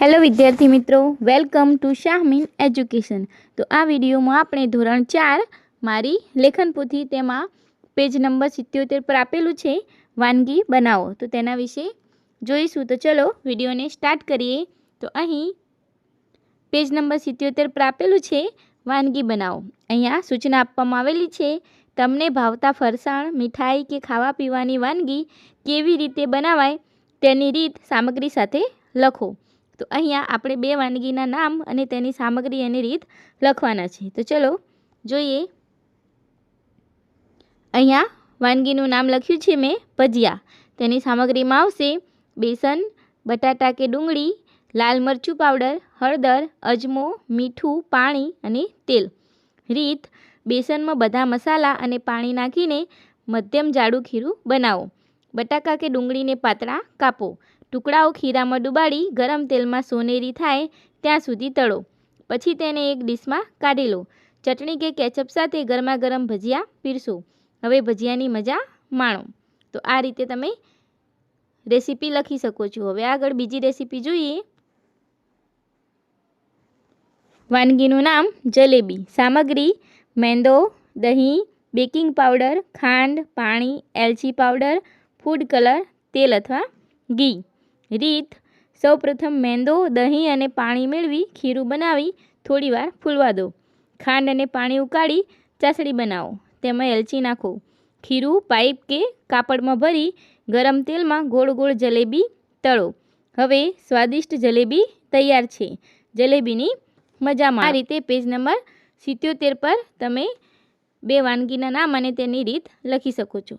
Hello વિદ્યાર્થી મિત્રો, welcome to Shahmeen education. તો આ વિડીયોમાં આપણે ધોરણ ચાર મારી લેખન પોથી તેમાં પેજ નંબર સિત્યોતેર પર આપેલું છે, વાનગી બનાવો. તો તેના વિશે જોઈશું. તો ચલો વિડીયોને સ્ટાર્ટ કરીએ. તો અહીં પેજ નંબર સિત્યોતેર પર આપેલું છે, વાનગી બનાવો. અહીંયા સૂચના આપવામાં આવેલી છે, તમને ભાવતા ફરસાણ, મીઠાઈ કે ખાવા પીવાની વાનગી કેવી રીતે બનાવાય તેની રીત સામગ્રી સાથે લખો. તો અહીંયા આપણે બે વાનગીના નામ અને તેની સામગ્રી અને રીત લખવાના છે. તો ચલો જોઈએ. અહીંયા વાનગીનું નામ લખ્યું છે મેં, ભજીયા. તેની સામગ્રીમાં આવશે બેસન, બટાટા કે ડુંગળી, લાલ મરચું પાવડર, હળદર, અજમો, મીઠું, પાણી અને તેલ. રીત, બેસનમાં બધા મસાલા અને પાણી નાખીને મધ્યમ જાડું ખીરું બનાવો. બટાકા કે ડુંગળીને પાતળા કાપો. ટુકડાઓ ખીરામાં ડુબાડી ગરમ તેલમાં સોનેરી થાય ત્યાં સુધી તળો. પછી તેને એક ડીશમાં કાઢી લો. ચટણી કે કેચઅપ સાથે ગરમા ગરમ ભજીયા પીરસો. હવે ભજીયાની મજા માણો. તો આ રીતે તમે રેસીપી લખી શકો છો. હવે આગળ બીજી રેસીપી જોઈએ. વાનગીનું નામ જલેબી. સામગ્રી મેંદો, દહીં, બેકિંગ પાવડર, ખાંડ, પાણી, એલચી પાવડર, ફૂડ કલર, તેલ અથવા ઘી. રીત. સૌપ્રથમ મેંદો, દહીં અને પાણી મેળવી ખીરું બનાવી થોડીવાર ફૂલવા દો. ખાંડ અને પાણી ઉકાળી ચાસણી બનાવો. તેમાં એલચી નાખો. ખીરું પાઇપ કે કાપડમાં ભરી ગરમ તેલમાં ગોળ ગોળ જલેબી તળો. હવે સ્વાદિષ્ટ જલેબી તૈયાર છે. જલેબીની મજામાં આ રીતે પેજ નંબર સિત્યોતેર પર તમે બે વાનગીના નામ અને તેની રીત લખી શકો છો.